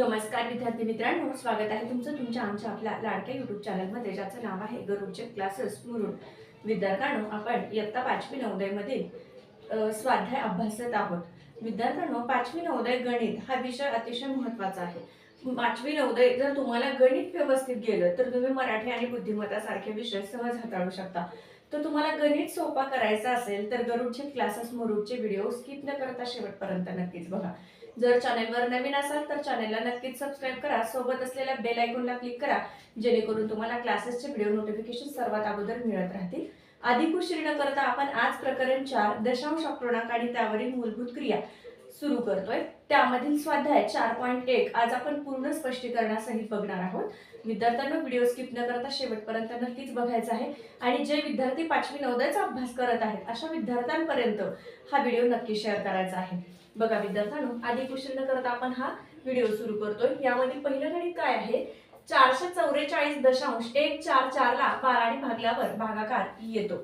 नमस्कार विद्यार्थी मित्रांनो स्वागत आहे तुमचं तुमच्या आमच्या आपल्या लाडक्या युट्यूब चॅनलमध्ये ज्याचं नाव आहे गरुडचे क्लासेस मुरुड विद्यार्थ्यांनो आपण इयत्ता पाचवी नवोदयमधील स्वाध्याय अभ्यासत आहोत. विद्यार्थ्यांनो पाचवी नवोदय गणित हा विषय अतिशय महत्त्वाचा आहे. पाचवी नवोदय जर तुम्हाला गणित व्यवस्थित गेलं तर तुम्ही मराठी आणि बुद्धिमत्तासारखे विषय सहज हाताळू शकता. तर तुम्हाला गणित सोपा करायचा असेल तर गरुडचे क्लासेस मुरुडचे व्हिडिओ स्किप न करता शेवटपर्यंत नक्कीच बघा. जर चॅनेलवर नवीन असाल तर चॅनेलला नक्कीच सबस्क्राईब करा. सोबत असलेल्या बेल आयकॉनला क्लिक करा जेणेकरून तुम्हाला क्लासेसचे व्हिडिओ नोटिफिकेशन सर्वात अगोदर मिळत राहतील. अधिक उशीर न करता आपण आज प्रकरण चार दशांश अपूर्णांक आणि त्यावरील मूलभूत क्रिया सुरू करतोय. त्यामधील स्वाध्याय चार पॉईंट एक आज आपण पूर्ण स्पष्टीकरणासहित बघणार आहोत. विद्यार्थ्यांना व्हिडिओ स्किप न करता शेवटपर्यंत नक्कीच बघायचा आहे. आणि जे विद्यार्थी पाचवी नवद्याचा अभ्यास करत आहेत अशा विद्यार्थ्यांपर्यंत हा व्हिडिओ नक्की शेअर करायचा आहे. बघा विद्यार्थ्यांनो आधी क्वेश्चन न करता आपण हा व्हिडिओ सुरू करतोय. यामध्ये पहिलं गणित काय आहे? चारशे चौवेचाळीस दशांश एक चार चारला बाराने भागल्यावर भागाकार येतो.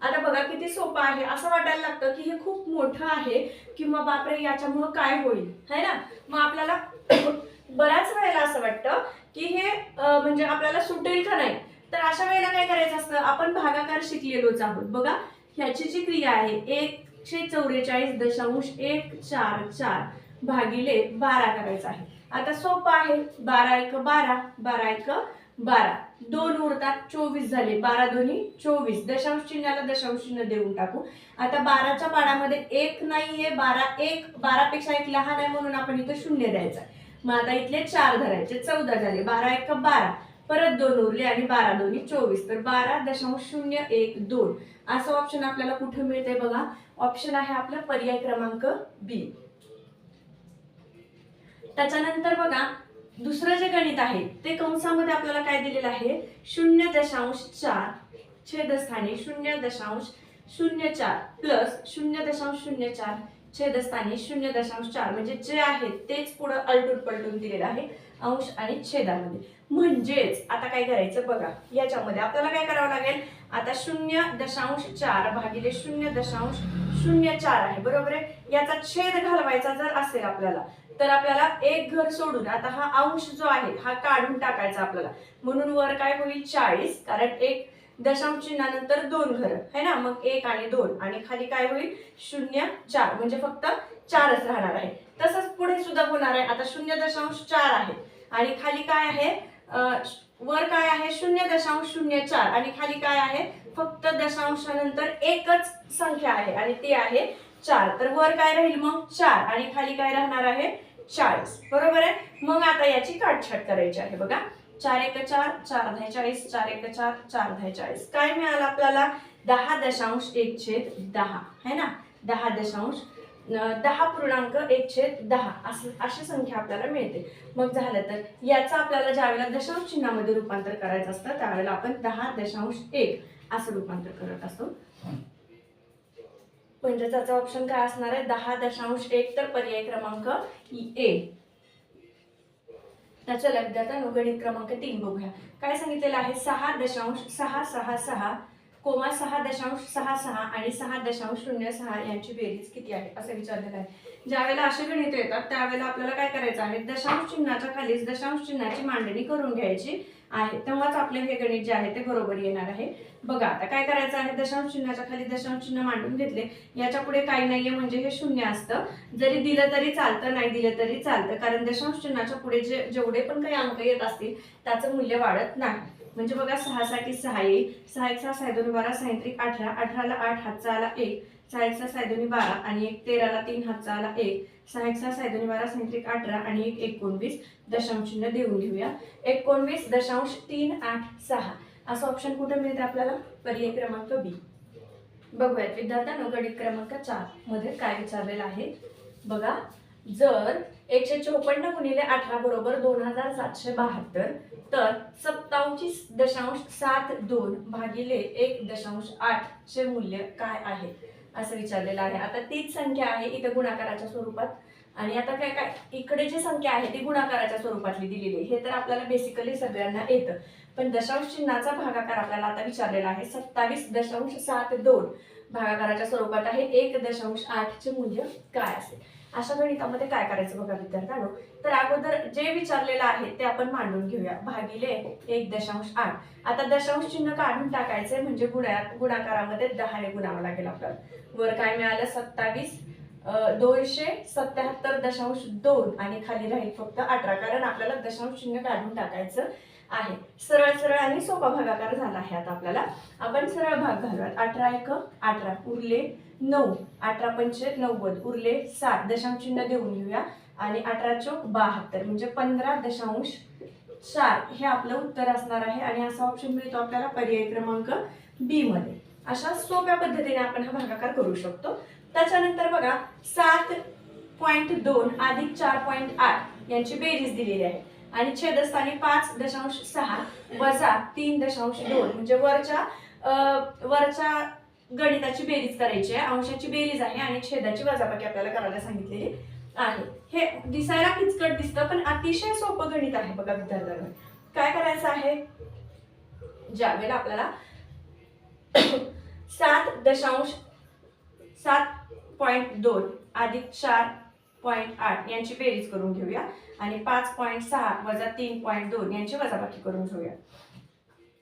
आता बघा किती सोपं आहे. असं वाटायला लागतं की हे खूप मोठं आहे किंवा बापरे याच्यामुळं काय होईल? है ना? मग आपल्याला बऱ्याच वेळेला असं वाटतं की हे म्हणजे आपल्याला सुटेल का नाही? तर अशा वेळेला काय करायचं असतं? आपण भागाकार शिकलेलोच आहोत. बघा ह्याची जी क्रिया आहे एक एकशे चौवेचाळीस दशांश एक चार चार भागिले बारा करायचं आहे. आता सोपं आहे. बारा एक बारा बारा एक बारा. दोन उरतात चोवीस झाले. बारा दोन्ही चोवीस. दशांश चिन्हाला दशांश चिन्ह देऊन टाकू. आता बाराच्या पाडामध्ये एक नाहीये बारा एक बारापेक्षा एक लहान आहे म्हणून आपण इथं शून्य द्यायचा मग आता इथले चार धरायचे चौदा झाले. बारा एक बारा. परत दोन उरले आणि बारा दोन्ही चोवीस. तर बारा दशांश शून्य एक दोन. असं ऑप्शन आपल्याला कुठे मिळते बघा? ऑप्शन आहे आपला पर्याय क्रमांक बी त्याच्यानंतर बघा दुसरं जे गणित आहे ते कंसामध्ये आपल्याला काय दिलेलं आहे? शून्य दशांश चार छेदस्थानी शून्य दशांश शून्य चार प्लस शून्य दशांश शून्य चार छेदस्थानी शून्य दशांश चार. म्हणजे जे आहे तेच पुढं अलटून पलटून दिलेलं आहे अंश आणि छेदामध्ये. म्हणजेच आता काय करायचं बघा याच्यामध्ये आपल्याला काय करावं लागेल? आता शून्य दशांश चार भागिले शून्य दशांश शून्य चार आहे बरोबर आहे? याचा छेद घालवायचा जर असेल आपल्याला तर आपल्याला एक घर सोडून आता हा अंश जो आहे हा काढून टाकायचा आपल्याला. म्हणून वर काय होईल? चाळीस कारण एक दशांश चिन्हानंतर दोन घर है ना? मग एक आणि दोन आणि खाली काय होईल? शून्य चार म्हणजे फक्त चारच राहणार आहे. तसंच पुढे सुद्धा होणार आहे. आता शून्य दशांश चार आहे. आणि खाली काय आहे? वर काय आहे? शून्य दशांश शून्य चार. आणि खाली काय आहे? फक्त दशांशानंतर एकच संख्या आहे आणि ती आहे चार. तर वर काय राहील मग? चार. आणि खाली काय राहणार आहे? चाळीस. बरोबर आहे? मग आता याची काटछाट करायची आहे बघा. चार एक चार चार दहा चाळीस चार एक चार चार दहा चाळीस. काय मिळालं आपल्याला? दहा दशांश एक छेद दहा. है ना? दहा दशांश दहा पूर्णांक एक छेद दहा असं अशी संख्या आपल्याला मिळते. मग झालं तर याचं आपल्याला ज्यावेळेला दशांश चिन्हामध्ये रूपांतर करायचं असतं त्यावेळेला आपण दहा दशांश एक असं रूपांतर करत असतो. म्हणजे त्याचा ऑप्शन काय असणार आहे? दहा दशांश एक तर पर्याय क्रमांक ए. त्याच्या लग्नात गणित क्रमांक तीन बघूया. काय सांगितलेलं आहे? सहा दशांश सहा सहा सहा कोमा सहा दशांश सहा सहा आणि सहा दशांश शून्य सहा यांची बेरीज किती आहे? असं विचारलेलं आहे ज्यावेळेला असे गणित येतात त्यावेळेला आपल्याला काय करायचं आहे? दशांश चिन्हाच्या खालीच दशांश चिन्हाची मांडणी करून घ्यायची आहे. तेव्हाच आपले हे गणित जे आहे ते बरोबर येणार आहे. बघा आता काय करायचं आहे? दशांश चिन्हाच्या खाली दशांश चिन्ह मांडून घेतले. याच्यापुढे काही नाहीये म्हणजे हे शून्य असतं. जरी दिलं तरी चालतं नाही दिलं तरी चालतं. कारण दशांश चिन्हाच्या पुढे जे जेवढे पण काही अंक येत असतील त्याचं मूल्य वाढत नाही. म्हणजे बघा सहासाठी सहा येईल सहा एक सहा सहा दोन बारा सायंत्रिक अठरा अठराला आठ हातचा आला एक सहा एक सहा सायदोनी बारा आणि एक तेराला तीन हातचा आला एक सहा एक सहा सायदोनी बारा सायंत्रिक अठरा आणि एक एकोणवीस दशांश चिन्ह देऊन घेऊया. एकोणवीस दशांश तीन आठ सहा. असं ऑप्शन कुठे मिळते आपल्याला? पर्याय क्रमांक बी बघूयात. विद्यार्थ्यांनो गणित क्रमांक चारमध्ये काय विचारलेलं आहे? बघा जर एकशे चोपन्न गुणिले अठरा बरोबर दोन हजार सातशे बहात्तर. तर सत्तावन्नची दशांश सात दोन भागिले एक दशांश आठ चे मूल्य काय आहे? असं विचारलेलं आहे. आता तीच संख्या आहे इथं गुणाकाराच्या स्वरूपात. आणि आता काय काय? इकडे जी संख्या आहे ती गुणाकाराच्या स्वरूपातली दिलेली आहे. हे तर आपल्याला बेसिकली सगळ्यांना येतं. पण दशांश चिन्हाचा भागाकार आपल्याला आता विचारलेला आहे. सत्तावीस दशांश सात दोन भागाकाराच्या स्वरूपात आहे. एक दशांश आठचे मूल्य काय असेल? अशा गणितामध्ये काय करायचं बघा विद्यार्थ्यांनो? तर अगोदर जे विचारलेलं आहे ते आपण मांडून घेऊया. भागिले एक दशांश आठ. आता दशांश चिन्ह काढून टाकायचे म्हणजे गुणा गुणाकारामध्ये दहाने गुणावं लागेल आपल्याला. वर काय मिळालं? सत्तावीस. दोनशे सत्याहत्तर दशांश दोन. आणि खाली राहील फक्त अठरा. कारण आपल्याला दशांश चिन्ह काढून टाकायचं. आहे. सरळ सरळ आणि सोपा भागाकार झाला आहे आता आपल्याला. आपण सरळ भाग घालूयात. अठरा एक अठरा. उरले नऊ. अठरा पंचे नव्वद. उरले सात. दशांश चिन्ह देऊन घेऊया. आणि अठरा चौक बहात्तर. म्हणजे पंधरा दशांश चार. हे आपलं उत्तर असणार आहे. आणि असा ऑप्शन मिळतो आपल्याला पर्याय क्रमांक बी मध्ये. अशा सोप्या पद्धतीने आपण हा भागाकार करू शकतो. त्याच्यानंतर बघा सात पॉईंट दोन अधिक चार पॉईंट आठ यांची बेरीज दिलेली आहे. आणि छेदस्थानी पाच दशांश सहा वजा तीन दशांश दोन. म्हणजे वरच्या वरच्या गणिताची बेरीज करायची आहे. अंशाची बेरीज आहे आणि छेदाची वजाबाकी आपल्याला करायला सांगितलेली आहे. हे दिसायला किचकट दिसतं पण अतिशय सोपं गणित आहे बघा विद्यार्थ्यांना. काय करायचं आहे? ज्यावेळेला आपल्याला सात दशांश सात पॉईंट दोन अधिक चार पॉईंट आठ यांची बेरीज करून घेऊया. आणि पाच पॉईंट सहा वजा तीन पॉईंट दोन यांची वजाबाकी करून घेऊया.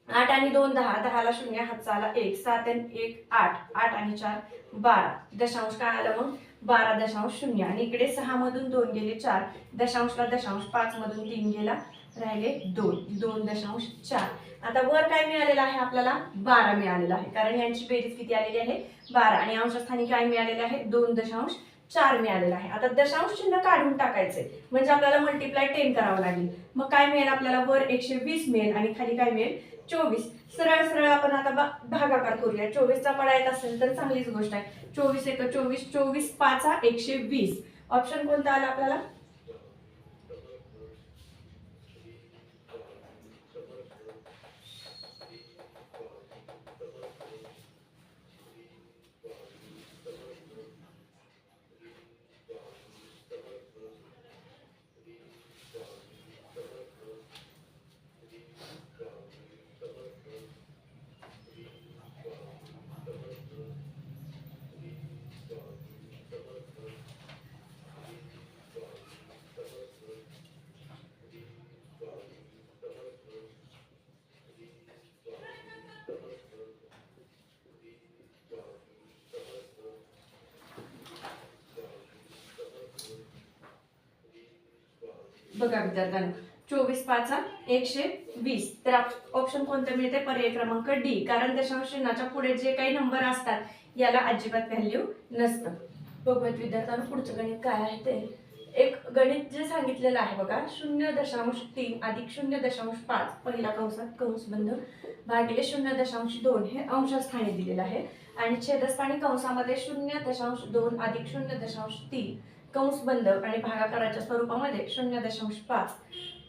आठ आणि दोन दहा दहाला शून्य हात आला एक सात आणि एक आठ आठ आणि चार बारा. दशांश काय आलं मग? बारा दशांश शून्य. आणि इकडे सहा मधून दोन गेले चार. दशांशला दशांश पाच मधून तीन गेला राहिले दोन. दोन दशांश चार. आता वर काय मिळालेलं आहे आपल्याला? बारा मिळालेलं आहे. कारण यांची बेरीज किती आलेली आहे? बारा. आणि अंशस्थानी काय मिळालेलं आहे? दोन दशांश चार मिळालेला आहे. आता दशांश चिन्ह काढून टाकायचे म्हणजे आपल्याला मल्टिप्लाय टेन करावं लागेल. मग काय मिळेल? आपल्याला वर एकशे वीस मिळेल आणि खाली काय मिळेल? चोवीस. सरळ सरळ आपण आता भागाकार करूया. चोवीसचा पडा येत असेल तर चांगलीच गोष्ट आहे. चोवीस एक चोवीस चोवीस पाचा एकशे वीस. ऑप्शन कोणता आला आपल्याला? बघा विद्यार्थ्यांना. चोवीस पाचा एकशे वीस. तर ऑप्शन कोणतं मिळते? पर्याय क्रमांक डी कारण दशांश चिन्हाच्या पुढे जे काही नंबर असतात याला अजिबात व्हॅल्यू नसतं. बघूयात विद्यार्थ्यांना पुढचं गणित काय आहे ते. एक गणित जे सांगितलेलं आहे बघा शून्य दशांश तीन अधिक शून्य दशांश पाच. पहिला कंसात कंस बंध भागिले शून्य दशांश दोन हे अंशस्थानी दिलेलं आहे. आणि छेदस्थानी कंसामध्ये शून्य दशांश दोन अधिक शून्य दशांश तीन. कंस बंद आणि भागाकाराच्या स्वरूपामध्ये शून्य दशांश पाच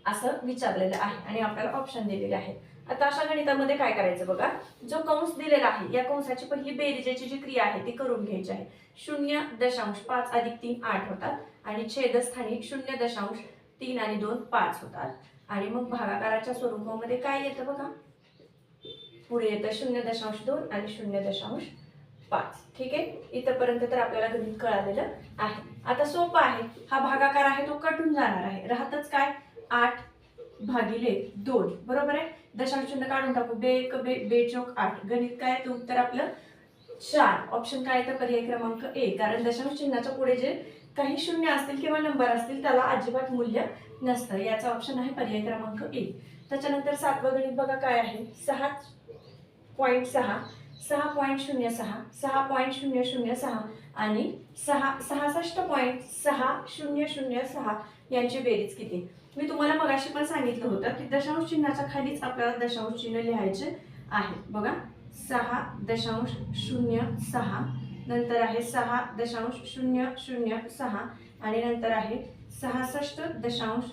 असं विचारलेलं आहे आणि आपल्याला ऑप्शन दिलेले आहे आता अशा गणितामध्ये काय करायचं बघा? जो कंस दिलेला आहे या कंसाची पहिली बेरीजेची जी क्रिया आहे ती करून घ्यायची आहे. शून्य दशांश पाच अधिक तीन आठ होतात आणि छेदस्थानी शून्य दशांश तीन आणि दोन पाच होतात. आणि मग भागाकाराच्या स्वरूपामध्ये काय येतं बघा? पुढे येतं शून्य दशांश दोन आणि शून्य दशांश पाच. ठीक आहे? इथपर्यंत तर आपल्याला गणित कळालेलं आहे. आता सोपं आहे. हा भागाकार आहे तो कटून जाणार आहे. राहतच काय? आठ भागिले दोन. बरोबर आहे? दशांश चिन्ह काढून टाकू. बे एक बे बे चौक आठ. गणित काय तर उत्तर आपलं चार. ऑप्शन काय तर पर्याय क्रमांक ए कारण दशांश चिन्हाच्या पुढे जे काही शून्य असतील किंवा नंबर असतील त्याला अजिबात मूल्य नसतं. याचा ऑप्शन आहे पर्याय क्रमांक ए त्याच्यानंतर सातवं गणित बघा काय आहे? सहा पॉईंट सहा. सहा पॉईंट शून्य सहा सहा पॉईंट शून्य शून्य सहा आणि सहा सहासष्ट पॉईंट सहा शून्य शून्य सहा यांची बेरीज किती? मी तुम्हाला मगाशी पण सांगितलं होतं की दशांश चिन्हाच्या खालीच आपल्याला दशांश चिन्ह लिहायचे आहे. बघा सहा दशांश शून्य सहा नंतर आहे सहा दशांश शून्य शून्य सहा आणि नंतर आहे सहासष्ट दशांश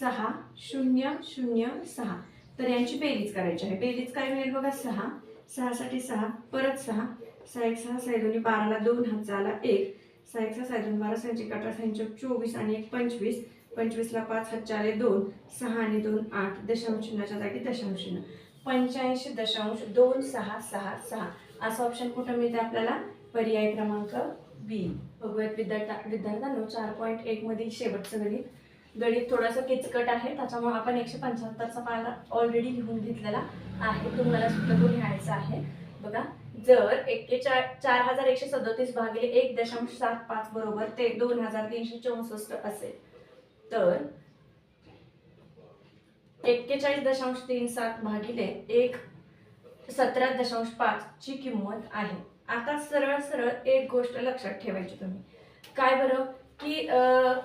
सहा शून्य शून्य सहा. तर यांची बेरीज करायची आहे. बेरीज काय मिळेल बघा सहा सहासाठी सहा परत सहा. सहा एक सहा सहा दोन्ही बाराला दोन हात झाला एक. सहा एक सहा सहा दोन बारा सहाशे अठरा सहाशे चोवीस आणि एक पंचवीस. पंचवीसला पाच हात चार दोन. सहा आणि दोन आठ. दशांश चिन्हाच्या जागी दशांश शून्य पंच्याऐंशी दशांश दोन सहा सहा सहा. असं ऑप्शन कुठं मिळते आपल्याला? पर्याय क्रमांक बी. बघूयात विद्यार्थ्या विद्यार्थ्यांनो चार पॉईंट एकमधील शेवटचं गणित. गणित थोडंसं किचकट आहे त्याच्यामुळे आपण एकशे पंच्याहत्तरचा पाला ऑलरेडी लिहून घेतलेला आहे. तुम्हाला सुद्धा तो लिहायचा आहे. बघा जर एक्केचाळ चार हजार एकशे सदतीस भागिले एक दशांश सात पाच बरोबर ते दोन हजार तीनशे चौसष्ट असेल. तर एक्केचाळीस दशांश तीन सात भागिले एक सतरा दशांश पाच ची किंमत आहे. आता सरळ सरळ एक गोष्ट लक्षात ठेवायची तुम्ही. काय बरं? की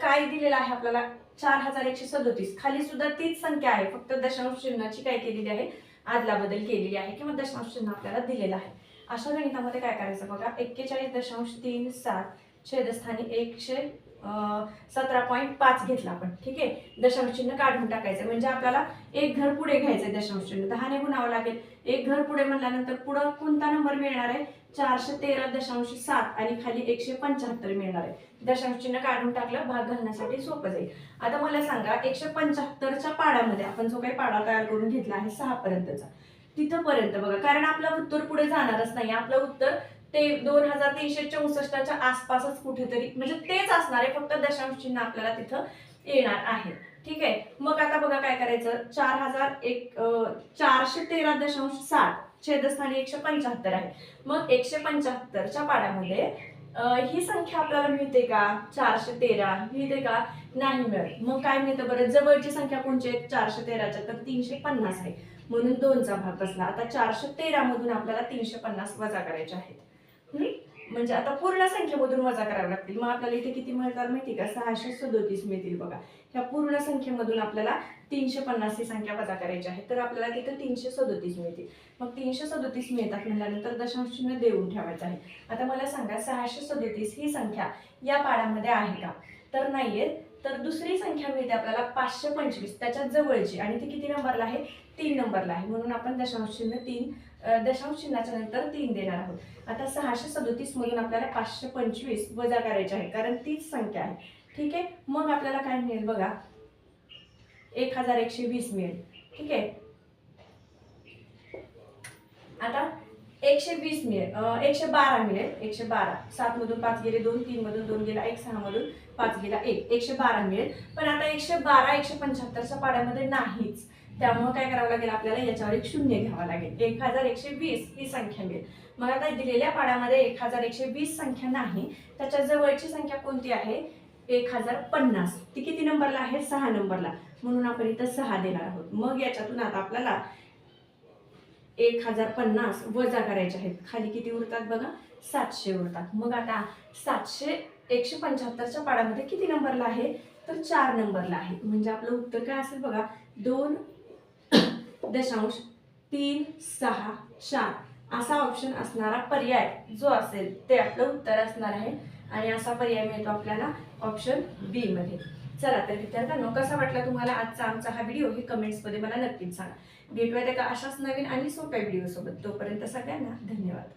काय दिलेलं आहे आपल्याला? चार हजार एकशे सदोतीस. खाली सुद्धा तीच संख्या आहे. फक्त दशांश चिन्हाची काय केलेली आहे? आदला बदल केलेली आहे किंवा दशांश चिन्ह आपल्याला दिलेलं आहे. अशा गणितामध्ये काय करायचं बघा? एक्केचाळीस दशांश तीन सात छेदस्थानी एकशे सतरा पॉईंट पाच घेतला आपण. ठीक आहे? दशांश चिन्ह काढून टाकायचं. म्हणजे आपल्याला एक घर पुढे घ्यायचंय दशांश चिन्ह. दहाने गुणावं लागेल. एक घर पुढे म्हणल्यानंतर पुढं कोणता नंबर मिळणार आहे? चारशे तेरा दशांश सात आणि खाली एकशे पंच्याहत्तर मिळणार आहे. दशांश चिन्ह काढून टाकलं भाग घालण्यासाठी सोपं जाईल. आता मला सांगा एकशे पंच्याहत्तरच्या पाड्यामध्ये आपण जो काही पाडा तयार करून घेतला आहे सहा पर्यंतचा तिथपर्यंत बघा. कारण आपलं उत्तर पुढे जाणारच नाही. आपलं उत्तर ते दोन हजार तीनशे चौसष्टच्या आसपासच कुठेतरी म्हणजे तेच असणार आहे फक्त दशांश चिन्ह आपल्याला तिथं येणार आहे. ठीक आहे. मग आता बघा काय करायचं? चार हजार एक चारशे तेरा दशांश साठ छेदस्थानी एकशे पंच्याहत्तर आहे. मग एकशे पंच्याहत्तरच्या पाड्यामध्ये ही संख्या आपल्याला मिळते का? चारशे तेरा. मिळते का? नाही मिळत. मग काय मिळतं बरं? जवळची संख्या कोणची आहे? चारशे तेराच्या. तर तीनशे पन्नास आहे. म्हणून दोनचा भाग बसला. आता चारशे तेरा मधून आपल्याला तीनशे पन्नास वजा करायचे आहेत. म्हणजे आता पूर्ण संख्येमधून वजा करावे लागतील. मग आपल्याला इथे किती मिळतात माहिती का? सहाशे सदोतीस मिळतील बघा. ह्या पूर्ण संख्येमधून आपल्याला तीनशे पन्नास ही संख्या वजा करायची आहे. तर आपल्याला तिथं तीनशे सदोतीस मिळतील. मग तीनशे सदोतीस मिळतात म्हटल्यानंतर दशांश चिन्ह देऊन ठेवायचं आहे. आता मला सांगा सहाशे सदोतीस ही संख्या या पाडामध्ये आहे का? तर नाहीये. तर दुसरी संख्या मिळते आपल्याला पाचशे पंचवीस. त्याच्यात जवळची. आणि ती किती नंबरला आहे? तीन नंबरला आहे. म्हणून आपण दशांश चिन्ह तीन दशांश चिन्हाच्या नंतर तीन देणार आहोत. आता सहाशे सदोतीस मधून आपल्याला पाचशे पंचवीस वजा करायचे आहे कारण तीच संख्या आहे. ठीक आहे? मग आपल्याला काय मिळेल बघा? एक हजार एकशे वीस मिळेल. ठीक आहे? आता एकशे वीस मिळेल. एकशे बारा मिळेल. एकशे बारा. सात मधून पाच गेले दोन तीन मधून दोन गेला एक सहा मधून पाच गेला एक. एकशे बारा मिळेल. पण आता एकशे बारा एकशे पंच्याहत्तरच्या पाड्यामध्ये नाहीच. त्यामुळे काय करावं लागेल? आपल्याला याच्यावर एक शून्य घ्यावं लागेल. एक हजार एकशे वीस ही संख्या मिळेल. मग आता दिलेल्या पाड्यामध्ये एक हजार एकशे वीस संख्या नाही त्याच्या जवळची संख्या कोणती आहे? एक हजार पन्नास ती किती नंबरला आहे? सहा नंबरला. म्हणून आपण इथं सहा देणार आहोत. मग याच्यातून आता आपल्याला एक हजार पन्नास वजा करायचे आहेत. खाली किती उरतात बघा? सातशे उरतात. मग आता सातशे एकशे पंच्याहत्तरच्या पाडामध्ये किती नंबरला आहे? तर चार नंबरला आहे. म्हणजे आपलं उत्तर काय असेल बघा? दोन दशांश तीन सहा चार असा ऑप्शन असणारा पर्याय जो असेल ते आपलं उत्तर असणार आहे. आणि असा पर्याय मिळतो आपल्याला ऑप्शन बी मध्ये. चला तर विद्यार्थ्यांनो कसा वाटला तुम्हाला आजचा आमचा हा व्हिडिओ हे कमेंट्समध्ये मला नक्कीच सांगा. भेटूयात एका अशाच नवीन आणि सोप्या व्हिडिओसोबत तोपर्यंत सगळ्यांना धन्यवाद.